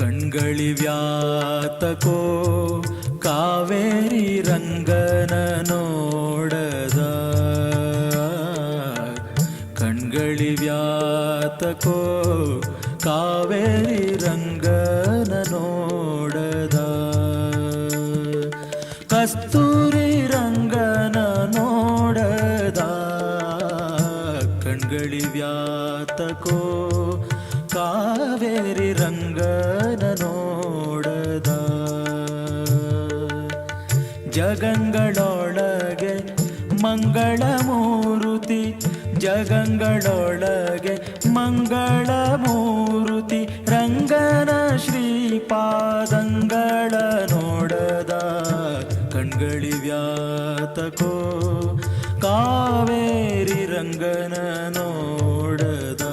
ಕಣ್ಗಳಿವ್ಯಾತಕೋ ಕಾವೇರಿ ರಂಗನ ನೋಡದ ಕಣ್ಗಳಿವ್ಯಾತಕೋ ಕಾವೇರಿ ರಂಗನ ನೋಡದ ಕಸ್ತೂರಿ ರಂಗನ ನೋಡದ ಕಣ್ಗಳಿವ್ಯಾತಕೋ ಕಾವೇರಿ ರಂಗನ ಜಗಂಗಳೊಳಗೆ ಮಂಗಳ ಮೂರುತಿ ಜಗಂಗಳೊಳಗೆ ಮಂಗಳ ಮೂರುತಿ ರಂಗನ ಶ್ರೀಪಾದಂಗಳ ನೋಡದ ಕಣ್ಗಳಿವ್ಯಾತಕೋ ಕಾವೇರಿ ರಂಗನ ನೋಡದ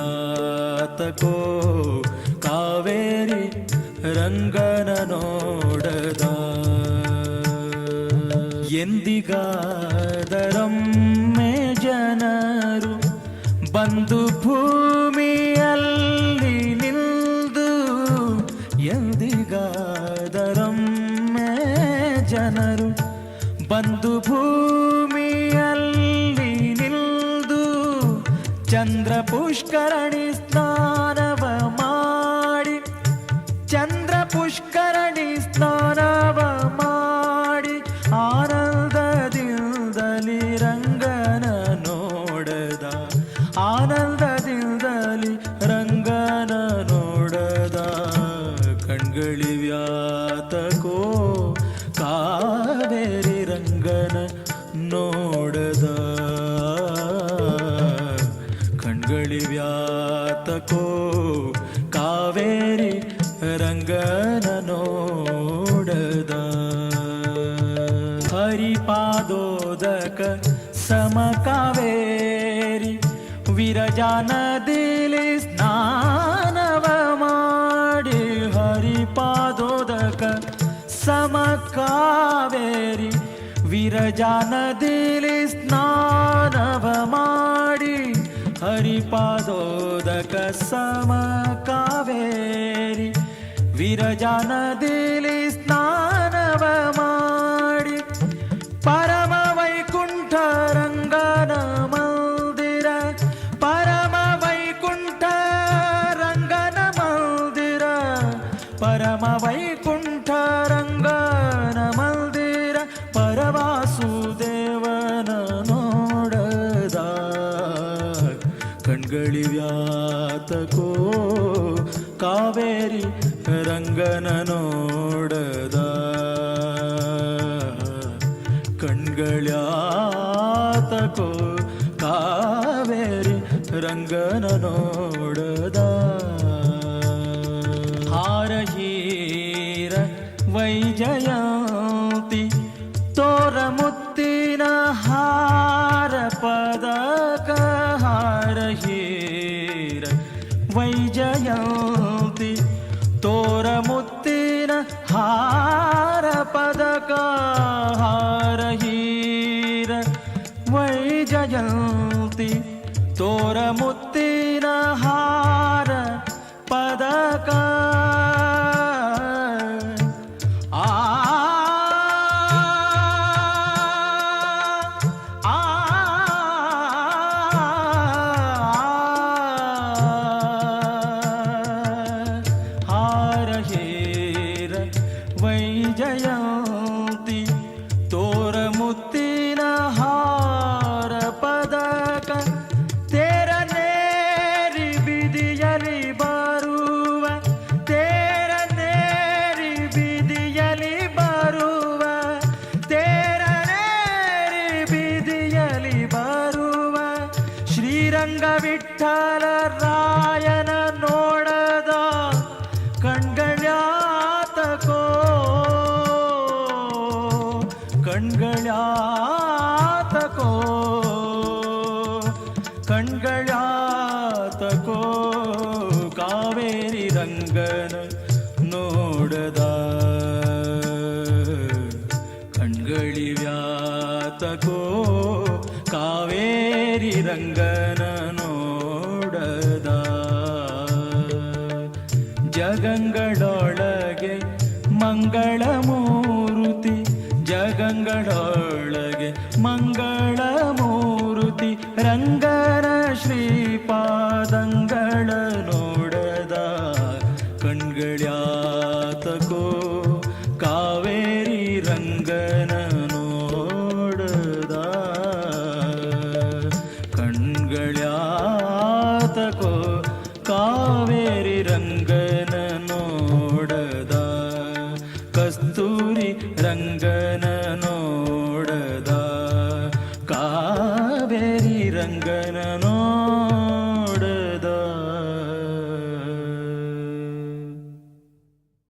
ಕಣ್ಗಳಿವ್ಯಾತಕೋ ರಂಗನ ನೋಡದ ಎಂದಿಗಾದರೊಮ್ಮೆ ಜನರು ಬಂದು ಭೂಮಿಯಲ್ಲಿ ನಿಲ್ದು ಎಂದಿಗಾದರೊಮ್ಮೆ ಜನರು ಬಂದು ಭೂಮಿಯಲ್ಲಿ ನಿಲ್ದು ಚಂದ್ರ ಪುಷ್ಕರಣಿ ಸ್ನಾನವ ಕಣ್ಗಳಿವ್ಯಾತಕೋ ಕಾವೇರಿ ರಂಗನ ನೋಡದ. ಕಣ್ಗಳಿವ್ಯಾತಕೋ ಕಾವೇರಿ ರಂಗನ ನೋಡದ. ಹರಿಪಾದೋದಕ ಸಮ ಕಾವೇರಿ ವಿರಜಾನ ನದಿಲಿ ಕಾವೇರಿ ವಿರಜಾ ನದಿಲಿ ಸ್ನಾನವ ಮಾಡಿ ಹರಿಪಾದೋದಕ ಸಮ ಕಾವೇರಿ ವಿರಜಾ ನದಿಲಿ ಕಣ್ಗಳಿವ್ಯಾತಕೋ ಕಾವೇರಿ ರಂಗನ ನೋಡದ. ಕಣ್ಗಳ್ಯಾತಕೋ ಕಾವೇರಿ ರಂಗನ ನೋಡದ. ಹಾರ ಹೀರ ವೈಜಯಂತಿ ತೋರ ಮುತ್ತಿನ ಹಾರ ಪದಕ ಹೀರ ವೈಜಯಂತಿ ತೋರ ಮುತ್ತಿನ ಹಾರ ಪದಕ ಹಾರ ವಿಠಲ ರಾಯನ ನೋಡದ ಕಣ್ಗಳ್ಯಾತಕೋ ಕಣ್ಗಳ್ಯಾತಕೋ ಕಣ್ಗಳ್ಯಾತಕೋ ಕಾವೇರಿ ರಂಗನ ನೋಡದ ಕಾವೇರಿ ರಂಗನ ಜಗಂಗಳೊಳಗೆ ಮಂಗಳ ಮೂರುತಿ ಜಗಂಗಳೊಳಗೆ ಮಂಗಳ ಮೂರುತಿ ರಂಗನ ಶ್ರೀಪಾದಂಗಳ ನೋಡದ ಕಣ್ಗಳ್ಯಾತಕೋ ಕಾವೇರಿ ರಂಗನ ನೋಡದ ಕಣ್ಗಳ್ಯಾತಕೋ